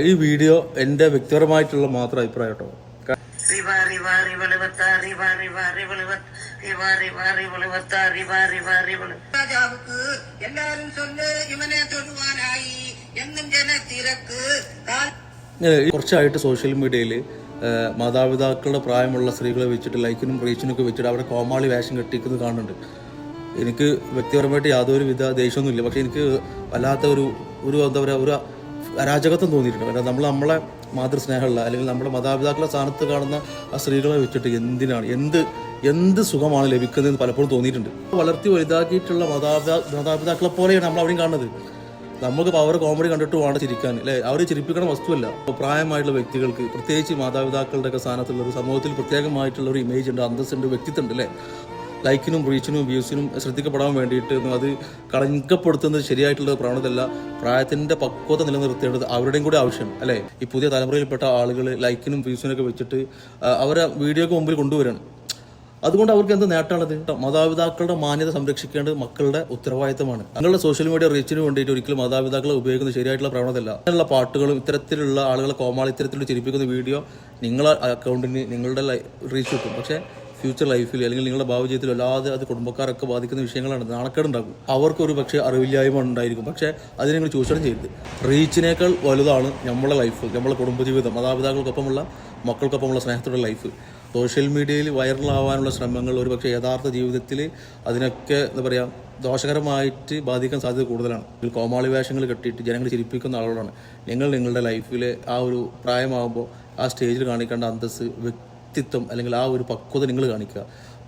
ഈ വീഡിയോ എന്റെ വ്യക്തിപരമായിട്ടുള്ള മാത്രം അഭിപ്രായം കേട്ടോ രാജാവുക്ക് എല്ലാരും ചൊല്ല് ഇവനെ തൊടുവാനായി എന്നും ജനത്തിരക്ക് കുറച്ചായിട്ട് സോഷ്യൽ മീഡിയയിൽ മാതാപിതാക്കളുടെ പ്രായമുള്ള സ്ത്രീകളെ വെച്ചിട്ട് ലൈക്കിനും റീച്ചിനും ഒക്കെ വെച്ചിട്ട് അവിടെ കോമാളി വേഷം കെട്ടിക്കുന്നത് കാണുന്നുണ്ട് എനിക്ക് വ്യക്തിപരമായിട്ട് യാതൊരു വിധ ദേഷ്യമൊന്നുമില്ല പക്ഷെ എനിക്ക് വല്ലാത്ത ഒരു ഒരു എന്താ പറയുക ഒരു അരാജകത്വം തോന്നിയിട്ടുണ്ട്. കാരണം നമ്മൾ നമ്മളെ മാതൃസ്നേഹമുള്ള അല്ലെങ്കിൽ നമ്മുടെ മാതാപിതാക്കളെ സ്ഥാനത്ത് കാണുന്ന ആ സ്ത്രീകളെ വെച്ചിട്ട് എന്തിനാണ് എന്ത് എന്ത് സുഖമാണ് ലഭിക്കുന്നതെന്ന് പലപ്പോഴും തോന്നിയിട്ടുണ്ട്. വളർത്തി വലുതാക്കിയിട്ടുള്ള മാതാപിതാ മാതാപിതാക്കളെ പോലെയാണ് നമ്മൾ അവിടെയും കാണുന്നത്. നമുക്ക് അവർ കോമഡി കണ്ടിട്ട് വേണം ചിരിക്കാൻ അല്ലേ? അവർ ചിരിപ്പിക്കണ വസ്തുവല്ല. പ്രായമായിട്ടുള്ള വ്യക്തികൾക്ക് പ്രത്യേകിച്ച് മാതാപിതാക്കളുടെ ഒക്കെ സ്ഥാനത്തുള്ള ഒരു സമൂഹത്തിൽ പ്രത്യേകമായിട്ടുള്ള ഒരു ഇമേജ് ഉണ്ട് അന്തസ്സുണ്ട് വ്യക്തിത്വം ഉണ്ട് അല്ലേ? ലൈക്കിനും റീച്ചിനും വ്യൂസിനും ശ്രദ്ധിക്കപ്പെടാൻ വേണ്ടിയിട്ട് അത് കളങ്കപ്പെടുത്തുന്നത് ശരിയായിട്ടുള്ള പ്രവണതല്ല പ്രായത്തിന്റെ പക്വത നിലനിർത്തേണ്ടത് അവരുടെയും കൂടി ആവശ്യം അല്ലേ? ഈ പുതിയ തലമുറയിൽപ്പെട്ട ആളുകൾ ലൈക്കിനും വ്യൂസിനൊക്കെ വെച്ചിട്ട് അവരെ വീഡിയോക്ക് മുമ്പിൽ കൊണ്ടുവരണം. അതുകൊണ്ട് അവർക്ക് എന്ത് നേട്ടമാണത്? ട്ടോ, മാതാപിതാക്കളുടെ മാന്യത സംരക്ഷിക്കേണ്ടത് മക്കളുടെ ഉത്തരവാദിത്തമാണ്. നിങ്ങളുടെ സോഷ്യൽ മീഡിയ റീച്ചിന് വേണ്ടിയിട്ട് ഒരിക്കലും മാതാപിതാക്കളെ ഉപയോഗിക്കുന്നത് ശരിയായിട്ടുള്ള പ്രവണതല്ല അങ്ങനെയുള്ള പാട്ടുകളും ഇത്തരത്തിലുള്ള ആളുകളെ കോമാളി ഇത്തരത്തിൽ ചിരിപ്പിക്കുന്ന വീഡിയോ നിങ്ങളെ അക്കൗണ്ടിന് നിങ്ങളുടെ റീച്ച് കിട്ടും. പക്ഷേ ഫ്യൂച്ചർ ലൈഫിൽ അല്ലെങ്കിൽ നിങ്ങളുടെ ഭാവി ജീവിതത്തിൽ അല്ലാതെ അത് കുടുംബക്കാരൊക്കെ ബാധിക്കുന്ന വിഷയങ്ങളാണ്. നാണക്കേടുണ്ടാകും അവർക്ക് ഒരു പക്ഷേ അറിവില്ലായ്മ ഉണ്ടായിരിക്കും. പക്ഷേ അതിനെ നിങ്ങൾ ചൂഷണം ചെയ്യരുത്. റീച്ചിനേക്കാൾ വലുതാണ് നമ്മുടെ ലൈഫ് നമ്മുടെ കുടുംബജീവിതം മാതാപിതാക്കൾക്കൊപ്പമുള്ള മക്കൾക്കൊപ്പമുള്ള സ്നേഹത്തോടെ ലൈഫ് സോഷ്യൽ മീഡിയയിൽ വൈറലാവാനുള്ള ശ്രമങ്ങൾ ഒരുപക്ഷെ യഥാർത്ഥ ജീവിതത്തിൽ അതിനൊക്കെ എന്താ പറയുക ദോഷകരമായിട്ട് ബാധിക്കാൻ സാധ്യത കൂടുതലാണ്. കോമാളി വേഷങ്ങൾ കെട്ടിയിട്ട് ജനങ്ങൾ ചിരിപ്പിക്കുന്ന ആളുകളാണ്. നിങ്ങൾ നിങ്ങളുടെ ലൈഫിൽ ആ ഒരു പ്രായമാകുമ്പോൾ ആ സ്റ്റേജിൽ കാണിക്കേണ്ട അന്തസ്സ് വ്യക്തിത്വം അല്ലെങ്കിൽ ആ ഒരു പക്വത നിങ്ങൾ കാണിക്കുക.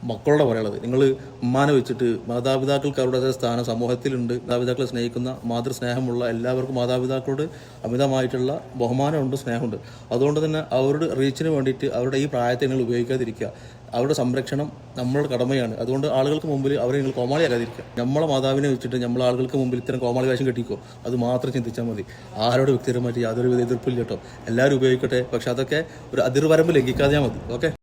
മക്കളോട് പറയുള്ളത് നിങ്ങൾ ഉമ്മാനെ വെച്ചിട്ട് മാതാപിതാക്കൾക്ക് അവരുടെ സ്ഥാനം സമൂഹത്തിലുണ്ട്. മാതാപിതാക്കളെ സ്നേഹിക്കുന്ന മാതൃസ്നേഹമുള്ള എല്ലാവർക്കും മാതാപിതാക്കളോട് അമിതമായിട്ടുള്ള ബഹുമാനമുണ്ട് സ്നേഹമുണ്ട്. അതുകൊണ്ട് തന്നെ അവരുടെ റീച്ചിന് വേണ്ടിയിട്ട് അവരുടെ ഈ പ്രായത്തെ നിങ്ങൾ ഉപയോഗിക്കാതിരിക്കുക. അവരുടെ സംരക്ഷണം നമ്മളുടെ കടമയാണ്. അതുകൊണ്ട് ആളുകൾക്ക് മുമ്പിൽ അവരെ നിങ്ങൾ കോമാളിയാക്കാതിരിക്കുക നമ്മളെ മാതാവിനെ വെച്ചിട്ട് നമ്മൾ ആളുകൾക്ക് മുമ്പിൽ ഇത്തരം കോമാളി വേഷം കെട്ടിക്കോ? അത് മാത്രം ചിന്തിച്ചാൽ മതി. ആരോട് വ്യക്തിപരമായിട്ട് യാതൊരുവിധ എതിർപ്പില്ല കേട്ടോ. എല്ലാവരും ഉപയോഗിക്കട്ടെ. പക്ഷെ അതൊക്കെ ഒരു അതിർവരമ്പ് ലംഘിക്കാതെ മതി. ഓക്കെ?